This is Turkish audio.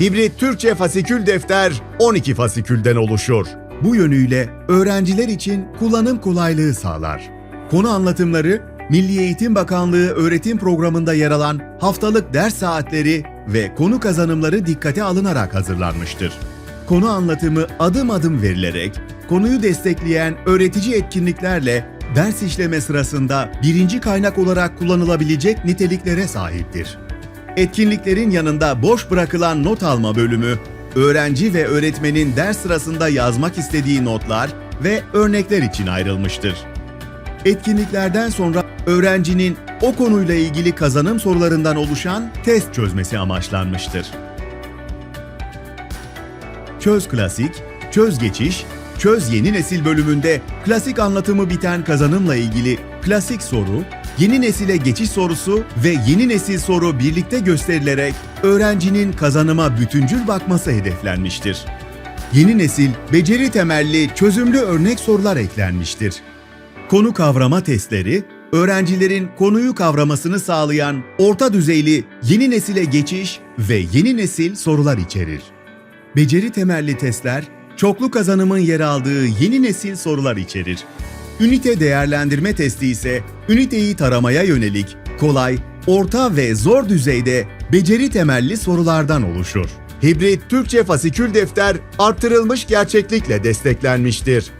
Hibrit Türkçe fasikül defter 12 fasikülden oluşur. Bu yönüyle öğrenciler için kullanım kolaylığı sağlar. Konu anlatımları Milli Eğitim Bakanlığı öğretim programında yer alan haftalık ders saatleri ve konu kazanımları dikkate alınarak hazırlanmıştır. Konu anlatımı adım adım verilerek, konuyu destekleyen öğretici etkinliklerle ders işleme sırasında birinci kaynak olarak kullanılabilecek niteliklere sahiptir. Etkinliklerin yanında boş bırakılan not alma bölümü, öğrenci ve öğretmenin ders sırasında yazmak istediği notlar ve örnekler için ayrılmıştır. Etkinliklerden sonra öğrencinin o konuyla ilgili kazanım sorularından oluşan test çözmesi amaçlanmıştır. Çöz Klasik, Çöz Geçiş, Çöz Yeni Nesil bölümünde klasik anlatımı biten kazanımla ilgili klasik soru, yeni nesile geçiş sorusu ve yeni nesil soru birlikte gösterilerek öğrencinin kazanıma bütüncül bakması hedeflenmiştir. Yeni nesil beceri temelli çözümlü örnek sorular eklenmiştir. Konu kavrama testleri, öğrencilerin konuyu kavramasını sağlayan orta düzeyli yeni nesile geçiş ve yeni nesil sorular içerir. Beceri temelli testler, çoklu kazanımın yer aldığı yeni nesil sorular içerir. Ünite değerlendirme testi ise üniteyi taramaya yönelik kolay, orta ve zor düzeyde beceri temelli sorulardan oluşur. Hibrit Türkçe fasikül defter arttırılmış gerçeklikle desteklenmiştir.